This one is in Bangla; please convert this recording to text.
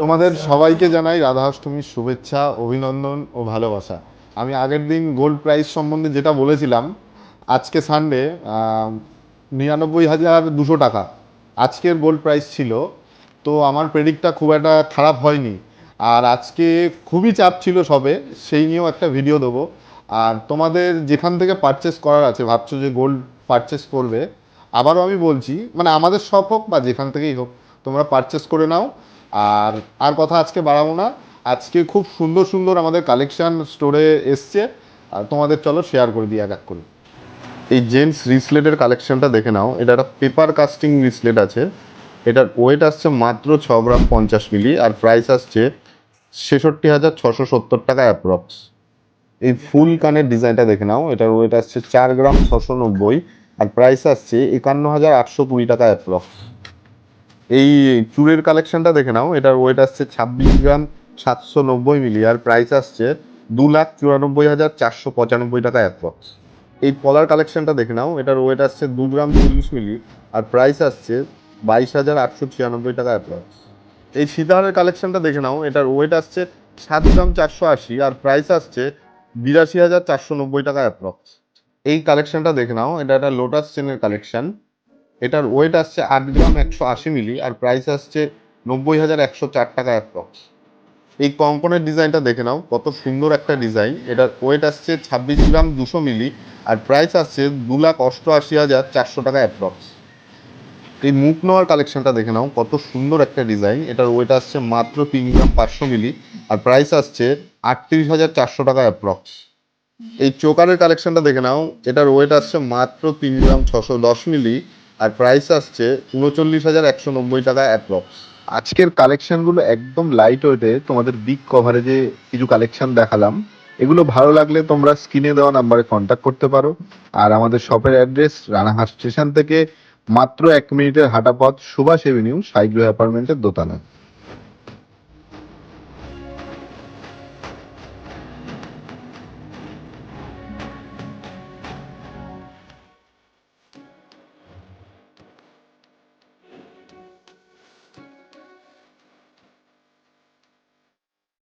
তোমাদের সবাইকে জানাই রাধা অষ্টমীর শুভেচ্ছা, অভিনন্দন ও ভালোবাসা। আমি আগের দিন গোল্ড প্রাইস সম্বন্ধে যেটা বলেছিলাম, আজকে সানডে নিরানব্বই হাজার দুশো টাকা। আজকের গোল্ড প্রাইস ছিল, তো আমার প্রেডিক্টটা খুব একটা খারাপ হয়নি। আর আজকে খুবই চাপ ছিল সবে, সেই নিয়েও একটা ভিডিও দেবো। আর তোমাদের যেখান থেকে পারচেস করার আছে, ভাবছ যে গোল্ড পারচেস করবে আবারও আমি বলছি মানে আমাদের শপ হোক বা যেখান থেকেই হোক, তোমরা পারচেস করে নাও। আর আর কথা আজকে বাড়াবো না। আজকে খুব সুন্দর সুন্দর আমাদের কালেকশান স্টোরে এসছে। আর তোমাদের চলো শেয়ার করে দিই, এক এক করে। এই জেন্টস রিসলেটের কালেকশানটা দেখে নাও। এটা একটা পেপার কাস্টিং রিসলেট আছে। এটার ওয়েট আসছে মাত্র ছ গ্রাম পঞ্চাশ মিলি আর প্রাইস আসছে ছেষট্টি হাজার ছশো সত্তর টাকা অ্যাপ্রক্স এই ফুল কানের ডিজাইনটা দেখে নাও। এটার ওয়েট আসছে চার গ্রাম ছশো নব্বই। আর প্রাইস আসছে একান্ন হাজার আটশো কুড়ি টাকা অ্যাপ্রক্স এই চুড়ের কালেকশনটা দেখে নাও, এটার ওয়েট আসছে ছাব্বিশ গ্রাম সাতশো নব্বই মিলি, আর প্রাইস আসছে দু লাখ চুরানব্বই হাজার চারশো পঁচানব্বই টাকা অ্যাপ্রক্স এই পলার কালেকশনটা দেখে নাও, এটার ওয়েট আসছে দু গ্রাম চল্লিশ মিলি, আর প্রাইস আসছে বাইশ হাজার আটশো ছিয়ানব্বই টাকা অ্যাপ্রক্স এই সীতাহারের কালেকশনটা দেখে নাও, এটার ওয়েট আসছে সাত গ্রাম চারশো আশি, আর প্রাইস আসছে বিরাশি হাজার চারশো নব্বই টাকা অ্যাপ্রক্স এই কালেকশনটা দেখে নাও। এটা একটা লোটাস চেনের কালেকশন এটার ওয়েট আসছে আট গ্রাম একশো আশি মিলি আর প্রাইস আসছে নব্বই হাজার একশো চার টাকা অ্যাপ্রক্স এই কঙ্কনের ডিজাইনটা দেখে নাও, কত সুন্দর একটা ডিজাইন এটার ওয়েট আসছে ছাব্বিশ গ্রাম দুশো মিলি আর প্রাইস আসছে দু লাখ অষ্টআশি হাজার চারশো টাকা অ্যাপ্রক্স এই মুখ নেওয়ার কালেকশনটা দেখে নাও, কত সুন্দর একটা ডিজাইন এটার ওয়েট আসছে মাত্র তিন গ্রাম পাঁচশো মিলি আর প্রাইস আসছে আটত্রিশ হাজার চারশো টাকা অ্যাপ্রক্স এই চোকারের কালেকশনটা দেখে নাও, এটার ওয়েট আসছে মাত্র তিন গ্রাম ছশো দশ মিলি আর প্রাইস আসছে উনচল্লিশ হাজার একশো নব্বই টাকা অ্যাপ্রক্স আজকের কালেকশনগুলো একদম লাইট ওয়েটে তোমাদের বিগ কভারেজে কিছু কালেকশন দেখালাম। এগুলো ভালো লাগলে তোমরা স্ক্রিনে দেওয়া নাম্বারে কন্ট্যাক্ট করতে পারো। আর আমাদের শপের অ্যাড্রেস রানাঘাট স্টেশন থেকে মাত্র এক মিনিটের হাঁটা পথ সুভাষ এভিনিউ সাইগ্রহ অ্যাপার্টমেন্টের দোতলায়